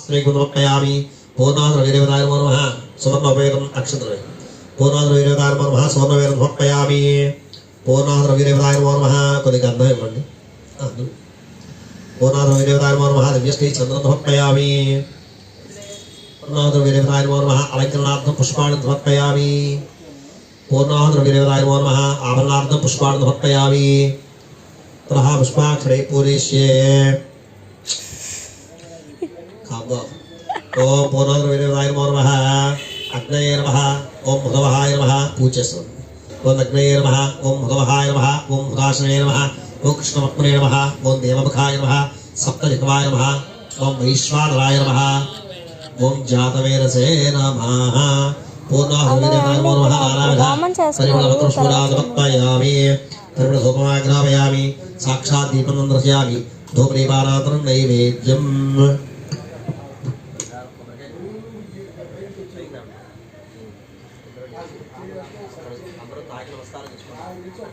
స్నేగుణోపయామి పూర్ణాద్రవీరవదాయ నమ సువర్ణోపేతం అక్షత్రవే పూర్ణాద్రవీరవదాయ నమ సువర్ణవేరం హోపయామి పూర్ణాద్రవీరవదాయ నమ కొద్దిగా అర్థం ఇవ్వండి పూర్ణాద్రవీరవదాయ నమ దివ్యశ్రీ చంద్రం హోపయామి పూర్ణాద్రవీరవదాయ నమ అలంకరణార్థం పుష్పాణి హోపయామి పూర్ణాద్రవీరవదాయ ఆభరణార్థం పుష్పాణి పునః పుష్పాక్షరే అర్థం ఓం పూర్వోదర వినియోగాయ నమో నమ అగ్నయే నమ ఓం భృగవహాయ నమ పూజ చేస్తాం ఓం అగ్నయే నమ ఓం భృగవహాయ నమ ఓం భృగాసనే నమ ఓం కృష్ణమక్మనే నమ ఓం దేవముఖాయ నమ సప్తజగవాయ నమ ఓం వైశ్వానరాయ నమ ఓం జాతవేరసే నమ సాక్షాత్ దీపం దర్శయామి నైవేద్యం అందరూ తాగిన వస్తారు